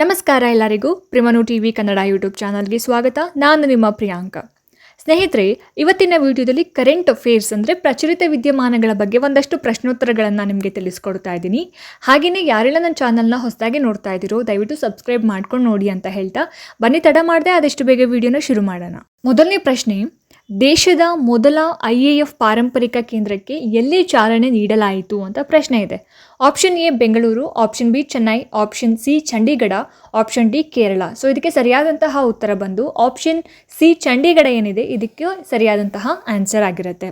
ನಮಸ್ಕಾರ ಎಲ್ಲರಿಗೂ ಪ್ರಿಮನು ಟಿ ವಿ ಕನ್ನಡ ಯೂಟ್ಯೂಬ್ ಚಾನಲ್ಗೆ ಸ್ವಾಗತ. ನಾನು ನಿಮ್ಮ ಪ್ರಿಯಾಂಕ. ಸ್ನೇಹಿತರೆ, ಇವತ್ತಿನ ವಿಡಿಯೋದಲ್ಲಿ ಕರೆಂಟ್ ಅಫೇರ್ಸ್ ಅಂದರೆ ಪ್ರಚಲಿತ ವಿದ್ಯಮಾನಗಳ ಬಗ್ಗೆ ಒಂದಷ್ಟು ಪ್ರಶ್ನೋತ್ತರಗಳನ್ನು ನಿಮಗೆ ತಿಳಿಸ್ಕೊಡ್ತಾ ಇದ್ದೀನಿ. ಹಾಗೆಯೇ ಯಾರೆಲ್ಲ ನನ್ನ ಚಾನಲ್ನ ಹೊಸದಾಗಿ ನೋಡ್ತಾ ಇದ್ದೀರೋ, ದಯವಿಟ್ಟು ಸಬ್ಸ್ಕ್ರೈಬ್ ಮಾಡ್ಕೊಂಡು ನೋಡಿ ಅಂತ ಹೇಳ್ತಾ, ಬನ್ನಿ ತಡ ಮಾಡದೆ ಆದಷ್ಟು ಬೇಗ ವಿಡಿಯೋನ ಶುರು ಮಾಡೋಣ. ಮೊದಲನೇ ಪ್ರಶ್ನೆ ದೇಶದ ಮೊದಲ ಐ ಎ ಎಫ್ ಪಾರಂಪರಿಕ ಕೇಂದ್ರಕ್ಕೆ ಎಲ್ಲಿ ಚಾಲನೆ ನೀಡಲಾಯಿತು ಅಂತ ಪ್ರಶ್ನೆ ಇದೆ. Option A, Bengaluru, option B, Chennai, option C, Chandigarh, option D, Kerala. So ಇದಕ್ಕೆ ಸರಿಯಾದಂತಹ ಉತ್ತರ ಬಂದು ಆಪ್ಷನ್ ಸಿ, ಚಂಡೀಗಢ ಏನಿದೆ, ಇದಕ್ಕೆ ಸರಿಯಾದಂತಹ ಆನ್ಸರ್ ಆಗಿರುತ್ತೆ.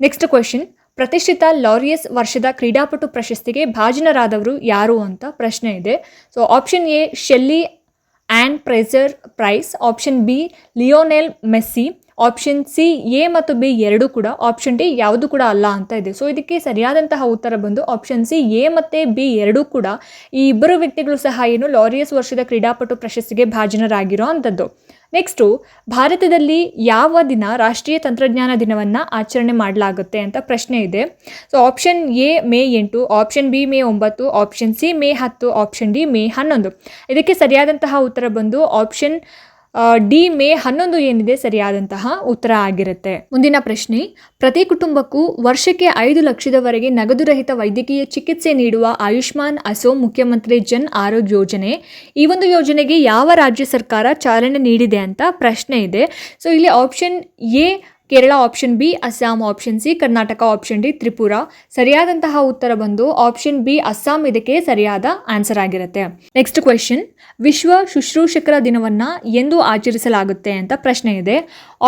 ನೆಕ್ಸ್ಟ್ ಕ್ವೆಶನ್ ಪ್ರತಿಷ್ಠಿತ ಲಾರಿಯಸ್ ವರ್ಷದ ಕ್ರೀಡಾಪಟು ಪ್ರಶಸ್ತಿಗೆ ಭಾಜನರಾದವರು ಯಾರು ಅಂತ ಪ್ರಶ್ನೆ ಇದೆ. So option A, Shelly Ann Fraser Pryce, option B, Lionel Messi option C A ಮತ್ತು ಬಿ ಎರಡೂ ಕೂಡ ಆಪ್ಷನ್ ಡಿ ಯಾವುದು ಕೂಡ ಅಲ್ಲ ಅಂತ ಇದೆ. ಸೊ ಇದಕ್ಕೆ ಸರಿಯಾದಂತಹ ಉತ್ತರ ಬಂದು ಆಪ್ಷನ್ ಸಿ ಎ ಮತ್ತು ಬಿ ಎರಡೂ ಕೂಡ ಈ ಇಬ್ಬರು ವ್ಯಕ್ತಿಗಳು ಸಹ ಏನು ಲಾರಿಯಸ್ ವರ್ಷದ ಕ್ರೀಡಾಪಟು ಪ್ರಶಸ್ತಿಗೆ ಭಾಜನರಾಗಿರೋ ಅಂಥದ್ದು. ನೆಕ್ಸ್ಟು ಭಾರತದಲ್ಲಿ ಯಾವ ದಿನ ರಾಷ್ಟ್ರೀಯ ತಂತ್ರಜ್ಞಾನ ದಿನವನ್ನು ಆಚರಣೆ ಮಾಡಲಾಗುತ್ತೆ ಅಂತ ಪ್ರಶ್ನೆ ಇದೆ. ಸೊ ಆಪ್ಷನ್ ಎ ಮೇ ಎಂಟು ಆಪ್ಷನ್ ಬಿ ಮೇ ಒಂಬತ್ತು ಆಪ್ಷನ್ ಸಿ ಮೇ ಹತ್ತು ಆಪ್ಷನ್ ಡಿ ಮೇ ಹನ್ನೊಂದು. ಇದಕ್ಕೆ ಸರಿಯಾದಂತಹ ಉತ್ತರ ಬಂದು ಆಪ್ಷನ್ ಡಿ ಮೇ ಹನ್ನೊಂದು ಏನಿದೆ ಸರಿಯಾದಂತಹ ಉತ್ತರ ಆಗಿರುತ್ತೆ. ಮುಂದಿನ ಪ್ರಶ್ನೆ, ಪ್ರತಿ ಕುಟುಂಬಕ್ಕೂ ವರ್ಷಕ್ಕೆ ಐದು ಲಕ್ಷದವರೆಗೆ ನಗದುರಹಿತ ವೈದ್ಯಕೀಯ ಚಿಕಿತ್ಸೆ ನೀಡುವ ಆಯುಷ್ಮಾನ್ ಅಸೋ ಮುಖ್ಯಮಂತ್ರಿ ಜನ್ ಆರೋಗ್ಯ ಯೋಜನೆ, ಈ ಒಂದು ಯೋಜನೆಗೆ ಯಾವ ರಾಜ್ಯ ಸರ್ಕಾರ ಚಾಲನೆ ನೀಡಿದೆ ಅಂತ ಪ್ರಶ್ನೆ ಇದೆ. ಸೊ ಇಲ್ಲಿ option A Kerala option B Assam option C Karnataka option D Tripura. ಸರಿಯಾದಂತಹ ಉತ್ತರ ಬಂದು ಆಪ್ಷನ್ ಬಿ ಅಸ್ಸಾಂ ಇದಕ್ಕೆ ಸರಿಯಾದ ಆನ್ಸರ್ ಆಗಿರುತ್ತೆ. ನೆಕ್ಸ್ಟ್ ಕ್ವೆಶನ್ ವಿಶ್ವ ಶುಶ್ರೂಷಕರ ದಿನವನ್ನ ಎಂದು ಆಚರಿಸಲಾಗುತ್ತೆ ಅಂತ ಪ್ರಶ್ನೆ ಇದೆ.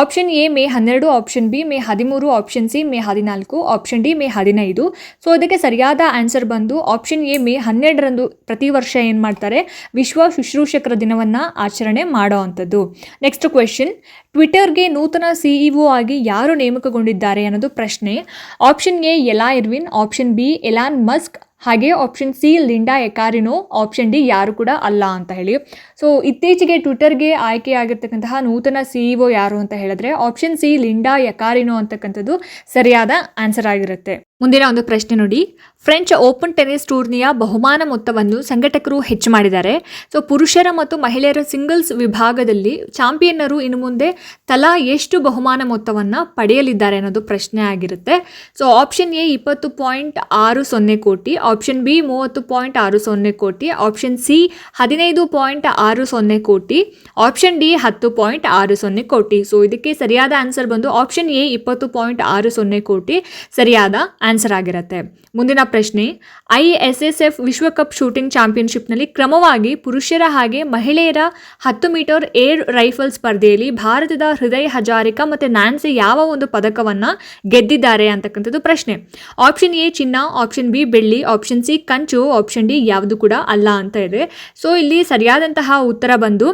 ಆಪ್ಷನ್ ಎ ಮೇ ಹನ್ನೆರಡು ಆಪ್ಷನ್ ಬಿ ಮೇ ಹದಿಮೂರು ಆಪ್ಷನ್ ಸಿ ಮೇ ಹದಿನಾಲ್ಕು ಆಪ್ಷನ್ ಡಿ ಮೇ ಹದಿನೈದು. ಸೊ ಇದಕ್ಕೆ ಸರಿಯಾದ ಆನ್ಸರ್ ಬಂದು ಆಪ್ಷನ್ ಎ ಮೇ ಹನ್ನೆರಡರಂದು ಪ್ರತಿ ವರ್ಷ ಏನು ಮಾಡ್ತಾರೆ? ವಿಶ್ವ ಶುಶ್ರೂಷಕರ ದಿನವನ್ನು ಆಚರಣೆ ಮಾಡೋ ಅಂಥದ್ದು. ನೆಕ್ಸ್ಟ್ ಕ್ವೆಶನ್ ಟ್ವಿಟರ್ಗೆ ನೂತನ ಸಿಇಒ ಆಗಿ ಯಾರು ನೇಮಕಗೊಂಡಿದ್ದಾರೆ ಅನ್ನೋದು ಪ್ರಶ್ನೆ. Option A, Ella Irwin. Option B, Elon Musk. ಹಾಗೆ option C, Linda Yaccarino. Option D, ಯಾರು ಕೂಡ ಅಲ್ಲ ಅಂತ ಹೇಳಿ. ಸೊ, ಇತ್ತೀಚೆಗೆ ಟ್ವಿಟರ್ಗೆ ಆಯ್ಕೆಯಾಗಿರ್ತಕ್ಕಂತಹ ನೂತನ ಸಿಇಒ ಯಾರು ಅಂತ ಹೇಳಿದ್ರೆ, ಆಪ್ಷನ್ ಸಿ, ಲಿಂಡಾ ಎಕಾರಿನೋ ಅಂತಕ್ಕಂಥದ್ದು ಸರಿಯಾದ ಆನ್ಸರ್ ಆಗಿರುತ್ತೆ. ಮುಂದಿನ ಒಂದು ಪ್ರಶ್ನೆ ನೋಡಿ. ಫ್ರೆಂಚ್ ಓಪನ್ ಟೆನಿಸ್ ಟೂರ್ನಿಯ ಬಹುಮಾನ ಮೊತ್ತವನ್ನು ಸಂಘಟಕರು ಹೆಚ್ಚು ಮಾಡಿದ್ದಾರೆ. ಸೊ, ಪುರುಷರ ಮತ್ತು ಮಹಿಳೆಯರ ಸಿಂಗಲ್ಸ್ ವಿಭಾಗದಲ್ಲಿ ಚಾಂಪಿಯನ್ನರು ಇನ್ನು ಮುಂದೆ ತಲಾ ಎಷ್ಟು ಬಹುಮಾನ ಮೊತ್ತವನ್ನು ಪಡೆಯಲಿದ್ದಾರೆ ಅನ್ನೋದು ಪ್ರಶ್ನೆ ಆಗಿರುತ್ತೆ. ಸೊ, ಆಪ್ಷನ್ ಎ ಇಪ್ಪತ್ತು ಪಾಯಿಂಟ್ ಆರು ಸೊನ್ನೆ ಕೋಟಿ, ಆಪ್ಷನ್ ಬಿ ಮೂವತ್ತು ಪಾಯಿಂಟ್ ಆರು ಸೊನ್ನೆ ಕೋಟಿ, ಆಪ್ಷನ್ ಸಿ ಹದಿನೈದು ಪಾಯಿಂಟ್ ಆರು ಸೊನ್ನೆ ಕೋಟಿ, ಆಪ್ಷನ್ ಡಿ ಹತ್ತು ಪಾಯಿಂಟ್ ಆರು ಸೊನ್ನೆ ಕೋಟಿ. ಸೊ, ಇದಕ್ಕೆ ಸರಿಯಾದ ಆನ್ಸರ್ ಬಂದು ಆಪ್ಷನ್ ಎ ಇಪ್ಪತ್ತು ಪಾಯಿಂಟ್ ಆರು ಸೊನ್ನೆ ಕೋಟಿ, ಸರಿಯಾದ ಆನ್ಸರ್ ಆಗಿರುತ್ತೆ. ಮುಂದಿನ ಪ್ರಶ್ನೆ, ಐ ಎಸ್ ಎಸ್ ಎಫ್ ವಿಶ್ವಕಪ್ ಶೂಟಿಂಗ್ ಚಾಂಪಿಯನ್ಶಿಪ್ನಲ್ಲಿ ಕ್ರಮವಾಗಿ ಪುರುಷರ ಹಾಗೆ ಮಹಿಳೆಯರ ಹತ್ತು ಮೀಟರ್ ಏರ್ ರೈಫಲ್ ಸ್ಪರ್ಧೆಯಲ್ಲಿ ಭಾರತದ ಹೃದಯ ಹಜಾರಿಕಾ ಮತ್ತು ನ್ಯಾನ್ಸಿ ಯಾವ ಒಂದು ಪದಕವನ್ನು ಗೆದ್ದಿದ್ದಾರೆ ಅಂತಕ್ಕಂಥದ್ದು ಪ್ರಶ್ನೆ. ಆಪ್ಷನ್ ಎ ಚಿನ್ನ, ಆಪ್ಷನ್ ಬಿ ಬೆಳ್ಳಿ, ಆಪ್ಷನ್ ಸಿ ಕಂಚು, ಆಪ್ಷನ್ ಡಿ ಯಾವುದು ಕೂಡ ಅಲ್ಲ ಅಂತ ಇದೆ. ಸೊ, ಇಲ್ಲಿ ಸರಿಯಾದಂತಹ ಉತ್ತರ ಬಂದು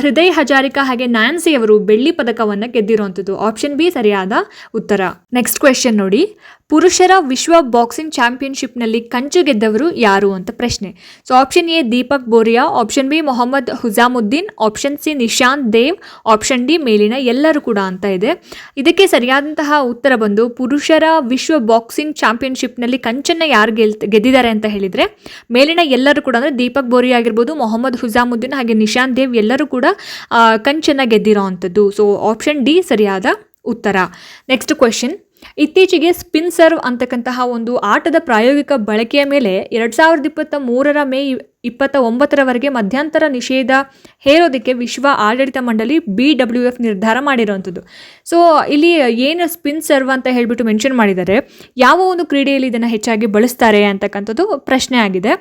ಹೃದಯ ಹಜಾರಿಕಾ ಹಾಗೆ ನ್ಯಾನ್ಸಿ ಅವರು ಬೆಳ್ಳಿ ಪದಕವನ್ನು ಗೆದ್ದಿರುವಂಥದ್ದು ಆಪ್ಷನ್ ಬಿ ಸರಿಯಾದ ಉತ್ತರ. ನೆಕ್ಸ್ಟ್ ಕ್ವೆಶನ್ ನೋಡಿ. ಪುರುಷರ ವಿಶ್ವ ಬಾಕ್ಸಿಂಗ್ ಚಾಂಪಿಯನ್ಶಿಪ್ನಲ್ಲಿ ಕಂಚು ಗೆದ್ದವರು ಯಾರು ಅಂತ ಪ್ರಶ್ನೆ. So option A Deepak Boria option B Mohammed Hussamuddin option C Nishant Dev option D ಮೇಲಿನ ಎಲ್ಲರೂ ಕೂಡ ಅಂತ ಇದೆ. ಇದಕ್ಕೆ ಸರಿಯಾದಂತಹ ಉತ್ತರ ಬಂದು ಪುರುಷರ ವಿಶ್ವ ಬಾಕ್ಸಿಂಗ್ ಚಾಂಪಿಯನ್ಶಿಪ್ನಲ್ಲಿ ಕಂಚನ್ನು ಯಾರು ಗೆಲ್, ಗೆದ್ದಿದ್ದಾರೆ ಅಂತ ಹೇಳಿದರೆ, ಮೇಲಿನ ಎಲ್ಲರೂ ಕೂಡ ಅಂದರೆ ದೀಪಕ್ ಬೋರಿಯಾ ಆಗಿರ್ಬೋದು, ಮೊಹಮ್ಮದ್ ಹುಜಾಮುದ್ದೀನ್ ಹಾಗೆ ನಿಶಾಂತ್ ದೇವ್ ಎಲ್ಲರೂ ಕೂಡ ಕಂಚನ್ನು ಗೆದ್ದಿರೋ ಅಂಥದ್ದು. ಸೊ ಆಪ್ಷನ್ ಡಿ ಸರಿಯಾದ ಉತ್ತರ. ನೆಕ್ಸ್ಟ್ ಕ್ವೆಶನ್ ಇತ್ತೀಚೆಗೆ ಸ್ಪಿನ್ ಸರ್ವ್ ಅಂತಕ್ಕಂತಹ ಒಂದು ಆಟದ ಪ್ರಾಯೋಗಿಕ ಬಳಕೆಯ ಮೇಲೆ ಎರಡು ಸಾವಿರದ ಇಪ್ಪತ್ತ ಮೂರರ ಮೇ ಇಪ್ಪತ್ತ ಒಂಬತ್ತರವರೆಗೆ ಮಧ್ಯಂತರ ನಿಷೇಧ ಹೇರೋದಕ್ಕೆ ವಿಶ್ವ ಆಡಳಿತ ಮಂಡಳಿ ಬಿ ಡಬ್ಲ್ಯೂ ಎಫ್ ನಿರ್ಧಾರ ಮಾಡಿರೋವಂಥದ್ದು. ಸೊ ಇಲ್ಲಿ ಏನು ಸ್ಪಿನ್ ಸರ್ವ್ ಅಂತ ಹೇಳಿಬಿಟ್ಟು ಮೆನ್ಷನ್ ಮಾಡಿದ್ದಾರೆ. ಯಾವ ಒಂದು ಕ್ರೀಡೆಯಲ್ಲಿ ಇದನ್ನು ಹೆಚ್ಚಾಗಿ ಬಳಸ್ತಾರೆ ಅಂತಕ್ಕಂಥದ್ದು ಪ್ರಶ್ನೆ ಆಗಿದೆ.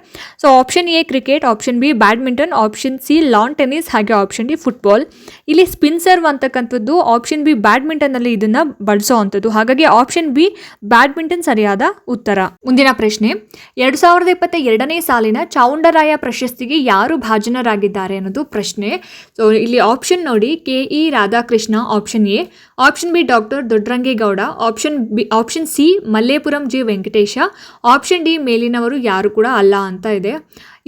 So option A cricket option B badminton option C lawn tennis ಹಾಗೆ ಆಪ್ಷನ್ ಡಿ ಫುಟ್ಬಾಲ್ ಇಲ್ಲಿ ಸ್ಪಿನ್ ಸರ್ವ್ ಅಂತಕ್ಕಂಥದ್ದು ಆಪ್ಷನ್ ಬಿ ಬ್ಯಾಡ್ಮಿಂಟನ್ನಲ್ಲಿ ಇದನ್ನು ಬಳಸೋ ಅಂಥದ್ದು ಹಾಗಾಗಿ ಆಪ್ಷನ್ ಬಿ ಬ್ಯಾಡ್ಮಿಂಟನ್ ಸರಿಯಾದ ಉತ್ತರ. ಮುಂದಿನ ಪ್ರಶ್ನೆ. ಎರಡು ಸಾವಿರದ ಇಪ್ಪತ್ತ ಎರಡನೇ ಸಾಲಿನ ಚಾವುಂಡರಾಯ ಪ್ರಶಸ್ತಿಗೆ ಯಾರು ಭಾಜನರಾಗಿದ್ದಾರೆ ಅನ್ನೋದು ಪ್ರಶ್ನೆ. ಸೊ ಇಲ್ಲಿ ಆಪ್ಷನ್ ನೋಡಿ, K E Radhakrishna option A. Option B doctor Doddarange Gowda. Option B option C, Mallepuram G Venkatesha. Option D, ಮೇಲಿನವರು ಯಾರು ಕೂಡ ಅಲ್ಲ ಅಂತ ಇದೆ.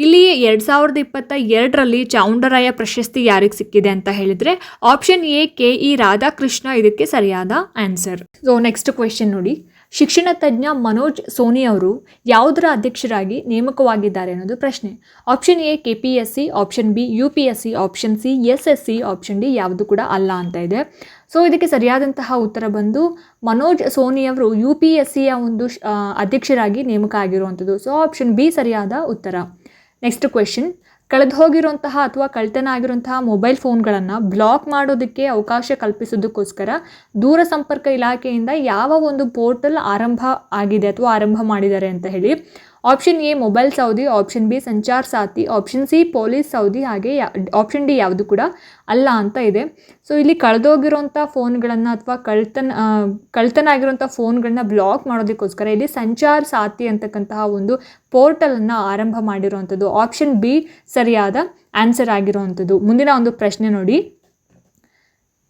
ಇಲ್ಲಿ ಎರಡು ಸಾವಿರದ ಇಪ್ಪತ್ತ ಎರಡರಲ್ಲಿ ಚಾವುಂಡರಾಯ ಪ್ರಶಸ್ತಿ ಯಾರಿಗೆ ಸಿಕ್ಕಿದೆ ಅಂತ ಹೇಳಿದರೆ option A, K E Radhakrishna ಇದಕ್ಕೆ ಸರಿಯಾದ ಆನ್ಸರ್ ಸೊ ನೆಕ್ಸ್ಟ್ ಕ್ವೆಶನ್ ನೋಡಿ. ಶಿಕ್ಷಣ ತಜ್ಞ ಮನೋಜ್ ಸೋನಿ ಅವರು ಯಾವುದರ ಅಧ್ಯಕ್ಷರಾಗಿ ನೇಮಕವಾಗಿದ್ದಾರೆ ಅನ್ನೋದು ಪ್ರಶ್ನೆ. Option A K P S C option B U P S C option C S S C option D ಯಾವುದು ಕೂಡ ಅಲ್ಲ ಅಂತ ಇದೆ. ಸೊ ಇದಕ್ಕೆ ಸರಿಯಾದಂತಹ ಉತ್ತರ ಬಂದು ಮನೋಜ್ ಸೋನಿ ಅವರು ಯು ಪಿ ಎಸ್ ಸಿಯ ಒಂದು ಅಧ್ಯಕ್ಷರಾಗಿ ನೇಮಕ ಆಗಿರುವಂಥದ್ದು. ಸೊ ಆಪ್ಷನ್ ಬಿ ಸರಿಯಾದ ಉತ್ತರ. ನೆಕ್ಸ್ಟ್ ಕ್ವೆಶನ್ ಕಳೆದು ಹೋಗಿರುವಂತಹ ಅಥವಾ ಕಳ್ತನ ಆಗಿರುವಂತಹ ಮೊಬೈಲ್ ಫೋನ್ಗಳನ್ನು ಬ್ಲಾಕ್ ಮಾಡೋದಕ್ಕೆ ಅವಕಾಶ ಕಲ್ಪಿಸೋದಕ್ಕೋಸ್ಕರ ದೂರ ಸಂಪರ್ಕ ಇಲಾಖೆಯಿಂದ ಯಾವ ಒಂದು ಪೋರ್ಟಲ್ ಆರಂಭ ಆಗಿದೆ ಅಥವಾ ಆರಂಭ ಮಾಡಿದ್ದಾರೆ ಅಂತ ಹೇಳಿ option A mobile Saudi option B Sanchar Saathi option C police Saudi ಹಾಗೆ ಆಪ್ಷನ್ ಡಿ ಯಾವುದು ಕೂಡ ಅಲ್ಲ ಅಂತ ಇದೆ. ಸೊ ಇಲ್ಲಿ ಕಳೆದೋಗಿರೋಂಥ ಫೋನ್ಗಳನ್ನು ಅಥವಾ ಕಳ್ತನ ಕಳ್ತನ ಆಗಿರೋಂಥ ಫೋನ್ಗಳನ್ನ ಬ್ಲಾಕ್ ಮಾಡೋದಕ್ಕೋಸ್ಕರ ಇಲ್ಲಿ ಸಂಚಾರ್ ಸಾಥಿ ಅಂತಕ್ಕಂತಹ ಒಂದು ಪೋರ್ಟಲನ್ನು ಆರಂಭ ಮಾಡಿರುವಂಥದ್ದು. ಆಪ್ಷನ್ ಬಿ ಸರಿಯಾದ ಆನ್ಸರ್ ಆಗಿರುವಂಥದ್ದು. ಮುಂದಿನ ಒಂದು ಪ್ರಶ್ನೆ ನೋಡಿ.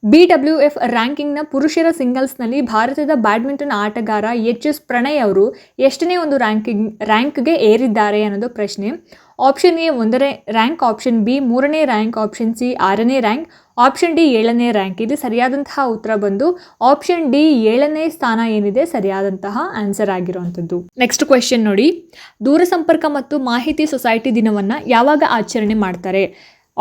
ಬಿ ಡಬ್ಲ್ಯೂ ಎಫ್ ರ್ಯಾಂಕಿಂಗ್ನ ಪುರುಷರ ಸಿಂಗಲ್ಸ್ನಲ್ಲಿ ಭಾರತದ ಬ್ಯಾಡ್ಮಿಂಟನ್ ಆಟಗಾರ ಎಚ್ ಎಸ್ ಪ್ರಣಯ್ ಅವರು ಎಷ್ಟನೇ ಒಂದು ರ್ಯಾಂಕಿಂಗ್ ರ್ಯಾಂಕ್ಗೆ ಏರಿದ್ದಾರೆ ಅನ್ನೋದು ಪ್ರಶ್ನೆ. ಆಪ್ಷನ್ ಎ ಒಂದನೇ ರ್ಯಾಂಕ್ ಆಪ್ಷನ್ ಬಿ ಮೂರನೇ ರ್ಯಾಂಕ್ ಆಪ್ಷನ್ ಸಿ ಆರನೇ ರ್ಯಾಂಕ್ ಆಪ್ಷನ್ ಡಿ ಏಳನೇ ರ್ಯಾಂಕ್ ಇಲ್ಲಿ ಸರಿಯಾದಂತಹ ಉತ್ತರ ಬಂದು ಆಪ್ಷನ್ ಡಿ ಏಳನೇ ಸ್ಥಾನ ಏನಿದೆ ಸರಿಯಾದಂತಹ ಆನ್ಸರ್ ಆಗಿರುವಂಥದ್ದು. ನೆಕ್ಸ್ಟ್ ಕ್ವೆಶನ್ ನೋಡಿ. ದೂರಸಂಪರ್ಕ ಮತ್ತು ಮಾಹಿತಿ ಸೊಸೈಟಿ ದಿನವನ್ನು ಯಾವಾಗ ಆಚರಣೆ ಮಾಡ್ತಾರೆ?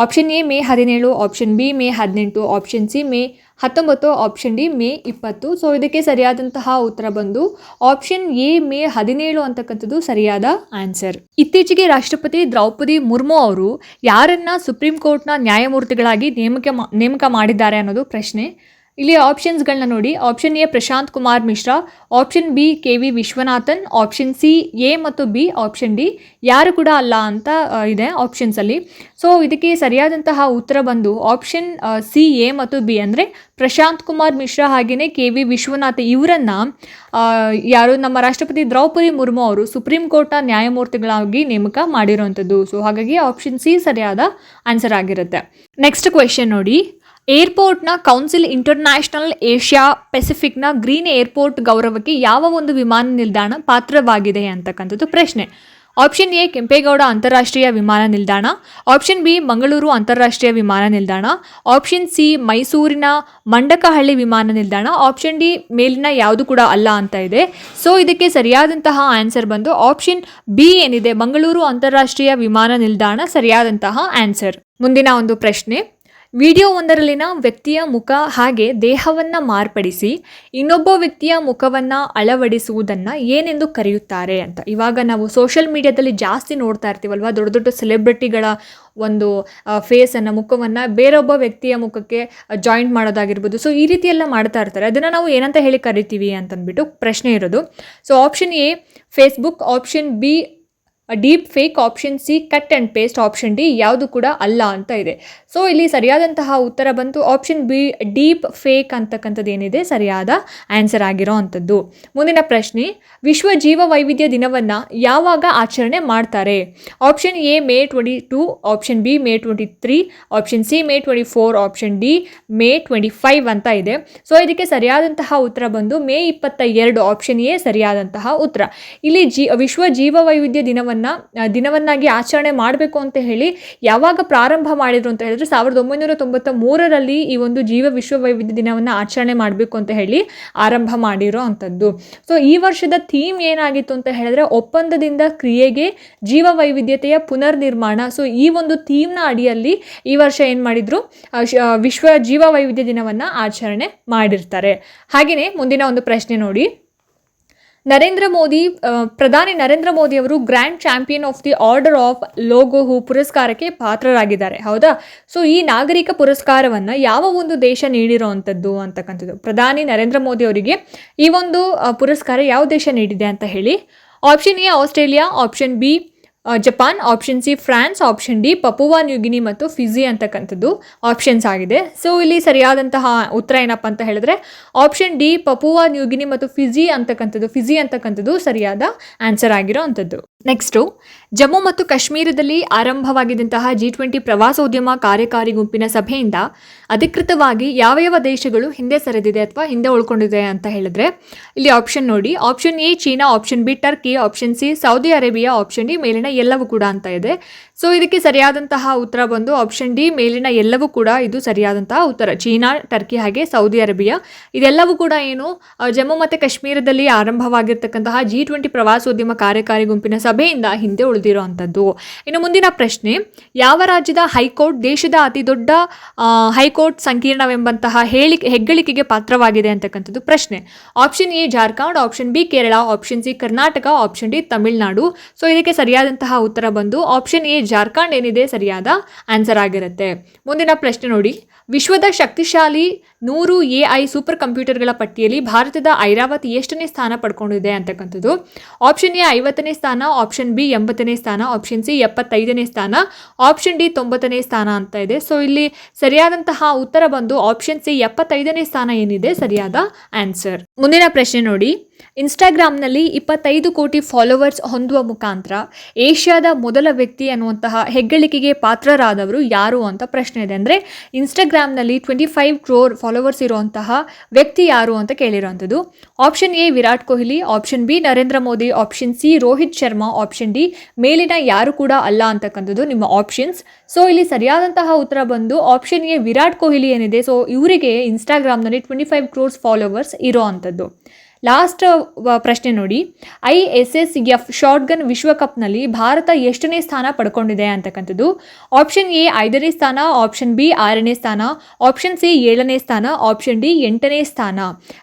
ಆಪ್ಷನ್ ಎ ಮೇ ಹದಿನೇಳು. ಆಪ್ಷನ್ ಬಿ ಮೇ ಹದಿನೆಂಟು. ಆಪ್ಷನ್ ಸಿ ಮೇ ಹತ್ತೊಂಬತ್ತು. ಆಪ್ಷನ್ ಡಿ ಮೇ ಇಪ್ಪತ್ತು. ಸೊ ಇದಕ್ಕೆ ಸರಿಯಾದಂತಹ ಉತ್ತರ ಬಂದು ಆಪ್ಷನ್ ಎ ಮೇ ಹದಿನೇಳು ಅಂತಕ್ಕಂಥದ್ದು ಸರಿಯಾದ ಆನ್ಸರ್ ಇತ್ತೀಚೆಗೆ ರಾಷ್ಟ್ರಪತಿ ದ್ರೌಪದಿ ಮುರ್ಮು ಅವರು ಯಾರನ್ನ ಸುಪ್ರೀಂ ಕೋರ್ಟ್ನ ನ್ಯಾಯಮೂರ್ತಿಗಳಾಗಿ ನೇಮಕ ನೇಮಕ ಮಾಡಿದ್ದಾರೆ ಅನ್ನೋದು ಪ್ರಶ್ನೆ. ಇಲ್ಲಿ ಆಪ್ಷನ್ಸ್ಗಳನ್ನ ನೋಡಿ. Option A Prashant Kumar Mishra option B K V Viswanathan option C A ಮತ್ತು ಬಿ ಆಪ್ಷನ್ ಡಿ ಯಾರು ಕೂಡ ಅಲ್ಲ ಅಂತ ಇದೆ ಆಪ್ಷನ್ಸಲ್ಲಿ ಸೊ ಇದಕ್ಕೆ ಸರಿಯಾದಂತಹ ಉತ್ತರ ಬಂದು ಆಪ್ಷನ್ ಸಿ, ಎ ಮತ್ತು ಬಿ ಅಂದರೆ ಪ್ರಶಾಂತ್ ಕುಮಾರ್ ಮಿಶ್ರಾ ಹಾಗೆಯೇ ಕೆ ವಿ ವಿಶ್ವನಾಥ್ ಇವರನ್ನು ಯಾರು ನಮ್ಮ ರಾಷ್ಟ್ರಪತಿ ದ್ರೌಪದಿ ಮುರ್ಮು ಅವರು ಸುಪ್ರೀಂ ಕೋರ್ಟ್ನ ನ್ಯಾಯಮೂರ್ತಿಗಳಾಗಿ ನೇಮಕ ಮಾಡಿರುವಂಥದ್ದು. ಸೊ ಹಾಗಾಗಿ ಆಪ್ಷನ್ ಸಿ ಸರಿಯಾದ ಆನ್ಸರ್ ಆಗಿರುತ್ತೆ. ನೆಕ್ಸ್ಟ್ ಕ್ವೆಶನ್ ನೋಡಿ. ಏರ್ಪೋರ್ಟ್ನ ಕೌನ್ಸಿಲ್ ಇಂಟರ್ನ್ಯಾಷನಲ್ ಏಷ್ಯಾ ಪೆಸಿಫಿಕ್ನ ಗ್ರೀನ್ ಏರ್ಪೋರ್ಟ್ ಗೌರವಕ್ಕೆ ಯಾವ ಒಂದು ವಿಮಾನ ನಿಲ್ದಾಣ ಪಾತ್ರವಾಗಿದೆ ಅಂತಕ್ಕಂಥದ್ದು ಪ್ರಶ್ನೆ. ಆಪ್ಷನ್ ಎ, ಕೆಂಪೇಗೌಡ ಅಂತಾರಾಷ್ಟ್ರೀಯ ವಿಮಾನ ನಿಲ್ದಾಣ. ಆಪ್ಷನ್ ಬಿ, ಮಂಗಳೂರು ಅಂತಾರಾಷ್ಟ್ರೀಯ ವಿಮಾನ ನಿಲ್ದಾಣ. ಆಪ್ಷನ್ ಸಿ, ಮೈಸೂರಿನ ಮಂಡಕಹಳ್ಳಿ ವಿಮಾನ ನಿಲ್ದಾಣ. ಆಪ್ಷನ್ ಡಿ, ಮೇಲಿನ ಯಾವುದು ಕೂಡ ಅಲ್ಲ ಅಂತ ಇದೆ. ಸೊ ಇದಕ್ಕೆ ಸರಿಯಾದಂತಹ ಆನ್ಸರ್ ಬಂದು ಆಪ್ಷನ್ ಬಿ ಏನಿದೆ, ಮಂಗಳೂರು ಅಂತಾರಾಷ್ಟ್ರೀಯ ವಿಮಾನ ನಿಲ್ದಾಣ ಸರಿಯಾದಂತಹ ಆನ್ಸರ್ ಮುಂದಿನ ಒಂದು ಪ್ರಶ್ನೆ. ವಿಡಿಯೋ ಒಂದರಲ್ಲಿನ ವ್ಯಕ್ತಿಯ ಮುಖ ಹಾಗೆ ದೇಹವನ್ನು ಮಾರ್ಪಡಿಸಿ ಇನ್ನೊಬ್ಬ ವ್ಯಕ್ತಿಯ ಮುಖವನ್ನು ಅಳವಡಿಸುವುದನ್ನು ಏನೆಂದು ಕರೆಯುತ್ತಾರೆ ಅಂತ. ಇವಾಗ ನಾವು ಸೋಷಿಯಲ್ ಮೀಡಿಯಾದಲ್ಲಿ ಜಾಸ್ತಿ ನೋಡ್ತಾ ಇರ್ತೀವಲ್ವ? ದೊಡ್ಡ ದೊಡ್ಡ ಸೆಲೆಬ್ರಿಟಿಗಳ ಒಂದು ಫೇಸನ್ನು ಮುಖವನ್ನು ಬೇರೊಬ್ಬ ವ್ಯಕ್ತಿಯ ಮುಖಕ್ಕೆ ಜಾಯಿಂಟ್ ಮಾಡೋದಾಗಿರ್ಬೋದು. ಸೊ ಈ ರೀತಿ ಎಲ್ಲ ಮಾಡ್ತಾ ಇರ್ತಾರೆ. ಅದನ್ನು ನಾವು ಏನಂತ ಹೇಳಿ ಕರಿತೀವಿ ಅಂತಂದ್ಬಿಟ್ಟು ಪ್ರಶ್ನೆ ಇರೋದು. So option A Facebook option B deep fake option C cut and paste option D ಯಾವುದು ಕೂಡ ಅಲ್ಲ ಅಂತ ಇದೆ. ಸೊ ಇಲ್ಲಿ ಸರಿಯಾದಂತಹ ಉತ್ತರ ಬಂತು. ಆಪ್ಷನ್ ಬಿ ಡೀಪ್ ಫೇಕ್ ಅಂತಕ್ಕಂಥದ್ದು ಏನಿದೆ ಸರಿಯಾದ ಆನ್ಸರ್ ಆಗಿರೋ ಅಂಥದ್ದು. ಮುಂದಿನ ಪ್ರಶ್ನೆ, ವಿಶ್ವ ಜೀವ ವೈವಿಧ್ಯ ದಿನವನ್ನು ಯಾವಾಗ ಆಚರಣೆ ಮಾಡ್ತಾರೆ? Option A May twenty two option B May twenty three option C May twenty four option D May twenty five ಅಂತ ಇದೆ. ಸೊ ಇದಕ್ಕೆ ಸರಿಯಾದಂತಹ ಉತ್ತರ ಬಂದು ಮೇ ಇಪ್ಪತ್ತ ಎರಡು ಆಪ್ಷನ್ ಎ ಸರಿಯಾದಂತಹ ಉತ್ತರ. ಇಲ್ಲಿ ಜೀ, ವಿಶ್ವ ಜೀವ ವೈವಿಧ್ಯ ದಿನವನ್ನು ದಿನವನ್ನಾಗಿ ಆಚರಣೆ ಮಾಡಬೇಕು ಅಂತ ಹೇಳಿ ಯಾವಾಗ ಪ್ರಾರಂಭ ಮಾಡಿದ್ರು ಅಂತ ಹೇಳಿದ್ರೆ ಸಾವಿರದ ಒಂಬೈನೂರ ತೊಂಬತ್ತ ಮೂರರಲ್ಲಿ ಈ ಒಂದು ಜೀವ ವಿಶ್ವ ವೈವಿಧ್ಯ ದಿನವನ್ನು ಆಚರಣೆ ಮಾಡಬೇಕು ಅಂತ ಹೇಳಿ ಆರಂಭ ಮಾಡಿರೋ ಅಂಥದ್ದು. ಸೊ ಈ ವರ್ಷದ ಥೀಮ್ ಏನಾಗಿತ್ತು ಅಂತ ಹೇಳಿದ್ರೆ ಒಪ್ಪಂದದಿಂದ ಕ್ರಿಯೆಗೆ ಜೀವ ವೈವಿಧ್ಯತೆಯ ಪುನರ್ ನಿರ್ಮಾಣ ಸೊ ಈ ಒಂದು ಥೀಮ್ನ ಅಡಿಯಲ್ಲಿ ಈ ವರ್ಷ ಏನು ಮಾಡಿದ್ರು? ವಿಶ್ವ ಜೀವ ವೈವಿಧ್ಯ ದಿನವನ್ನು ಆಚರಣೆ ಮಾಡಿರ್ತಾರೆ. ಹಾಗೆಯೇ ಮುಂದಿನ ಒಂದು ಪ್ರಶ್ನೆ ನೋಡಿ. ನರೇಂದ್ರ ಮೋದಿ ಪ್ರಧಾನಿ ನರೇಂದ್ರ ಮೋದಿ ಅವರು grand champion of the order of Logohu ಪುರಸ್ಕಾರಕ್ಕೆ ಪಾತ್ರರಾಗಿದ್ದಾರೆ. ಹೌದಾ? ಸೊ, ಈ ನಾಗರಿಕ ಪುರಸ್ಕಾರವನ್ನು ಯಾವ ಒಂದು ದೇಶ ನೀಡಿರೋ ಅಂಥದ್ದು ಅಂತಕ್ಕಂಥದ್ದು. ಪ್ರಧಾನಿ ನರೇಂದ್ರ ಮೋದಿ ಅವರಿಗೆ ಈ ಒಂದು ಪುರಸ್ಕಾರ ಯಾವ ದೇಶ ನೀಡಿದೆ ಅಂತ ಹೇಳಿ. Option A, Australia, option B Japan option C France option D Papua New Guinea ಮತ್ತು ಫಿಜಿ ಅಂತಕ್ಕಂಥದ್ದು ಆಪ್ಷನ್ಸ್ ಆಗಿದೆ. ಸೊ ಇಲ್ಲಿ ಸರಿಯಾದಂತಹ ಉತ್ತರ ಏನಪ್ಪ ಅಂತ ಹೇಳಿದ್ರೆ option D Papua New Guinea ಮತ್ತು ಫಿಜಿ ಅಂತಕ್ಕಂಥದ್ದು ಫಿಜಿ ಅಂತಕ್ಕಂಥದ್ದು ಸರಿಯಾದ ಆನ್ಸರ್ ಆಗಿರೋ ಅಂಥದ್ದು ನೆಕ್ಸ್ಟು ಜಮ್ಮು ಮತ್ತು ಕಾಶ್ಮೀರದಲ್ಲಿ ಆರಂಭವಾಗಿದ್ದಂತಹ ಜಿ ಟ್ವೆಂಟಿ ಪ್ರವಾಸೋದ್ಯಮ ಕಾರ್ಯಕಾರಿ ಗುಂಪಿನ ಸಭೆಯಿಂದ ಅಧಿಕೃತವಾಗಿ ಯಾವ ಯಾವ ದೇಶಗಳು ಹಿಂದೆ ಸರಿದಿದೆ ಅಥವಾ ಹಿಂದೆ ಉಳ್ಕೊಂಡಿದೆ ಅಂತ ಹೇಳಿದ್ರೆ, ಇಲ್ಲಿ ಆಪ್ಷನ್ ನೋಡಿ. Option A China option B Turkey option C Saudi Arabia option D ಮೇಲಿನ ಎಲ್ಲವೂ ಕೂಡ ಅಂತ ಇದೆ. ಸೊ ಇದಕ್ಕೆ ಸರಿಯಾದಂತಹ ಉತ್ತರ ಬಂದು ಆಪ್ಷನ್ ಡಿ ಮೇಲಿನ ಎಲ್ಲವೂ ಕೂಡ ಇದು ಸರಿಯಾದಂತಹ ಉತ್ತರ. ಚೀನಾ, ಟರ್ಕಿ ಹಾಗೆ ಸೌದಿ ಅರೇಬಿಯಾ, ಇದೆಲ್ಲವೂ ಕೂಡ ಏನು ಜಮ್ಮು ಮತ್ತು ಕಾಶ್ಮೀರದಲ್ಲಿ ಆರಂಭವಾಗಿರ್ತಕ್ಕಂತಹ ಜಿ ಟ್ವೆಂಟಿ ಪ್ರವಾಸೋದ್ಯಮ ಕಾರ್ಯಕಾರಿ ಗುಂಪಿನ ಸಭೆಯಿಂದ ಹಿಂದೆ ಉಳಿದಿರುವಂಥದ್ದು ಇನ್ನು ಮುಂದಿನ ಪ್ರಶ್ನೆ, ಯಾವ ರಾಜ್ಯದ ಹೈಕೋರ್ಟ್ ದೇಶದ ಅತಿ ದೊಡ್ಡ ಹೈಕೋರ್ಟ್ ಸಂಕೀರ್ಣವೆಂಬಂತಹ ಹೇಳಿಕೆ, ಹೆಗ್ಗಳಿಕೆಗೆ ಪಾತ್ರವಾಗಿದೆ ಅಂತಕ್ಕಂಥದ್ದು ಪ್ರಶ್ನೆ. Option A Jharkhand option B Kerala option C Karnataka option D Tamil Nadu. So ಇದಕ್ಕೆ ಸರಿಯಾದಂತಹ ಉತ್ತರ ಬಂದು ಆಪ್ಷನ್ ಎ ಜಾರ್ಖಂಡ್ ಏನಿದೆ ಸರಿಯಾದ ಆನ್ಸರ್ ಆಗಿರುತ್ತೆ. ಮುಂದಿನ ಪ್ರಶ್ನೆ ನೋಡಿ. ವಿಶ್ವದ ಶಕ್ತಿಶಾಲಿ ನೂರು ಎ ಐ ಸೂಪರ್ ಕಂಪ್ಯೂಟರ್ಗಳ ಪಟ್ಟಿಯಲ್ಲಿ ಭಾರತದ ಐರಾವತ್ ಎಷ್ಟನೇ ಸ್ಥಾನ ಪಡ್ಕೊಂಡಿದೆ ಅಂತಕ್ಕಂಥದ್ದು. ಆಪ್ಷನ್ ಎ ಐವತ್ತನೇ ಸ್ಥಾನ, ಆಪ್ಷನ್ ಬಿ ಎಂಬತ್ತನೇ ಸ್ಥಾನ, ಆಪ್ಷನ್ ಸಿ ಎಪ್ಪತ್ತೈದನೇ ಸ್ಥಾನ, ಆಪ್ಷನ್ ಡಿ ತೊಂಬತ್ತನೇ ಸ್ಥಾನ ಅಂತ ಇದೆ. ಸೊ ಇಲ್ಲಿ ಸರಿಯಾದಂತಹ ಉತ್ತರ ಬಂದು ಆಪ್ಷನ್ ಸಿ ಎಪ್ಪತ್ತೈದನೇ ಸ್ಥಾನ ಏನಿದೆ ಸರಿಯಾದ ಆನ್ಸರ್. ಮುಂದಿನ ಪ್ರಶ್ನೆ ನೋಡಿ. ಇನ್ಸ್ಟಾಗ್ರಾಮ್ನಲ್ಲಿ ಇಪ್ಪತ್ತೈದು ಕೋಟಿ ಫಾಲೋವರ್ಸ್ ಹೊಂದುವ ಮುಖಾಂತರ ಏಷ್ಯಾದ ಮೊದಲ ವ್ಯಕ್ತಿ ಅನ್ನುವಂತಹ ಹೆಗ್ಗಳಿಕೆಗೆ ಪಾತ್ರರಾದವರು ಯಾರು ಅಂತ ಪ್ರಶ್ನೆ ಇದೆ. ಅಂದರೆ ಇನ್ಸ್ಟಾಗ್ರಾಮ್ನಲ್ಲಿ ಟ್ವೆಂಟಿ ಫೈವ್ ಕ್ರೋರ್ ಫಾಲೋವರ್ಸ್ ಇರುವಂತಹ ವ್ಯಕ್ತಿ ಯಾರು ಅಂತ ಕೇಳಿರುವಂಥದ್ದು. Option A, Virat Kohli, option B, Narendra Modi, option C, Rohit Sharma, option D, ಮೇಲಿನ ಯಾರು ಕೂಡ ಅಲ್ಲ ಅಂತಕ್ಕಂಥದ್ದು ನಿಮ್ಮ ಆಪ್ಷನ್ಸ್. ಸೊ, ಇಲ್ಲಿ ಸರಿಯಾದಂತಹ ಉತ್ತರ ಬಂದು ಆಪ್ಷನ್ ಎ, ವಿರಾಟ್ ಕೊಹ್ಲಿ ಏನಿದೆ. ಸೊ, ಇವರಿಗೆ ಇನ್ಸ್ಟಾಗ್ರಾಮ್ನಲ್ಲಿ ಟ್ವೆಂಟಿ ಫೈವ್ ಕ್ರೋರ್ಸ್ ಫಾಲೋವರ್ಸ್ ಇರೋ ಅಂಥದ್ದು ಲಾಸ್ಟ್ ಪ್ರಶ್ನೆ ನೋಡಿ. I S S F shotgun ವಿಶ್ವಕಪ್ನಲ್ಲಿ ಭಾರತ ಎಷ್ಟನೇ ಸ್ಥಾನ ಪಡ್ಕೊಂಡಿದೆ ಅಂತಕ್ಕಂಥದ್ದು. ಆಪ್ಷನ್ ಎ, ಐದನೇ ಸ್ಥಾನ. ಆಪ್ಷನ್ ಬಿ, ಆರನೇ ಸ್ಥಾನ. ಆಪ್ಷನ್ ಸಿ, ಏಳನೇ ಸ್ಥಾನ. ಆಪ್ಷನ್ ಡಿ, ಎಂಟನೇ ಸ್ಥಾನ.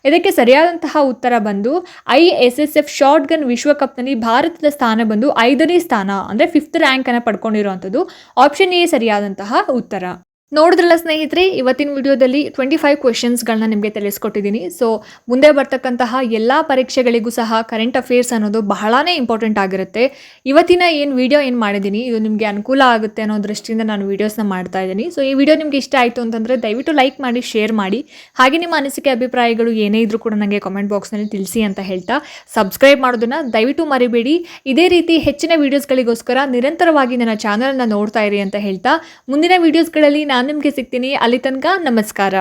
ಇದಕ್ಕೆ ಸರಿಯಾದಂತಹ ಉತ್ತರ ಬಂದು I S S F shotgun ವಿಶ್ವಕಪ್ನಲ್ಲಿ ಭಾರತದ ಸ್ಥಾನ ಬಂದು ಐದನೇ ಸ್ಥಾನ, ಅಂದರೆ ಫಿಫ್ತ್ ರ್ಯಾಂಕನ್ನು ಪಡ್ಕೊಂಡಿರುವಂಥದ್ದು. ಆಪ್ಷನ್ ಎ, ಸರಿಯಾದಂತಹ ಉತ್ತರ. ನೋಡಿದ್ರಲ್ಲ ಸ್ನೇಹಿತರೆ, ಇವತ್ತಿನ ವಿಡಿಯೋದಲ್ಲಿ ಟ್ವೆಂಟಿ ಫೈವ್ ಕ್ವೆಶನ್ಸ್ಗಳನ್ನ ನಿಮಗೆ ತಿಳಿಸ್ಕೊಟ್ಟಿದ್ದೀನಿ. ಸೊ ಮುಂದೆ ಬರ್ತಕ್ಕಂತಹ ಎಲ್ಲ ಪರೀಕ್ಷೆಗಳಿಗೂ ಸಹ ಕರೆಂಟ್ ಅಫೇರ್ಸ್ ಅನ್ನೋದು ಬಹಳನೇ ಇಂಪಾರ್ಟೆಂಟ್ ಆಗಿರುತ್ತೆ. ಇವತ್ತಿನ ಏನು ವಿಡಿಯೋ ಏನು ಮಾಡಿದ್ದೀನಿ, ಇದು ನಿಮಗೆ ಅನುಕೂಲ ಆಗುತ್ತೆ ಅನ್ನೋ ದೃಷ್ಟಿಯಿಂದ ನಾನು ವೀಡಿಯೋಸ್ನ ಮಾಡ್ತಾ ಇದ್ದೀನಿ. ಸೊ ಈ ವಿಡಿಯೋ ನಿಮಗೆ ಇಷ್ಟ ಆಯಿತು ಅಂತಂದರೆ ದಯವಿಟ್ಟು ಲೈಕ್ ಮಾಡಿ ಶೇರ್ ಮಾಡಿ. ಹಾಗೆ ನಿಮ್ಮ ಅನಿಸಿಕೆ, ಅಭಿಪ್ರಾಯಗಳು ಏನೇ ಇದ್ರೂ ಕೂಡ ನನಗೆ ಕಾಮೆಂಟ್ ಬಾಕ್ಸ್ನಲ್ಲಿ ತಿಳಿಸಿ ಅಂತ ಹೇಳ್ತಾ ಸಬ್ಸ್ಕ್ರೈಬ್ ಮಾಡೋದನ್ನು ದಯವಿಟ್ಟು ಮರಿಬೇಡಿ. ಇದೇ ರೀತಿ ಹೆಚ್ಚಿನ ವೀಡಿಯೋಸ್ಗಳಿಗೋಸ್ಕರ ನಿರಂತರವಾಗಿ ನನ್ನ ಚಾನಲನ್ನು ನೋಡ್ತಾ ಇರಿ ಅಂತ ಹೇಳ್ತಾ ಮುಂದಿನ ವೀಡಿಯೋಸ್ಗಳಲ್ಲಿ ನಾನು ನಿಮಗೆ ಸಿಗ್ತೀನಿ. ಅಲ್ಲಿ ತನಕ ನಮಸ್ಕಾರ.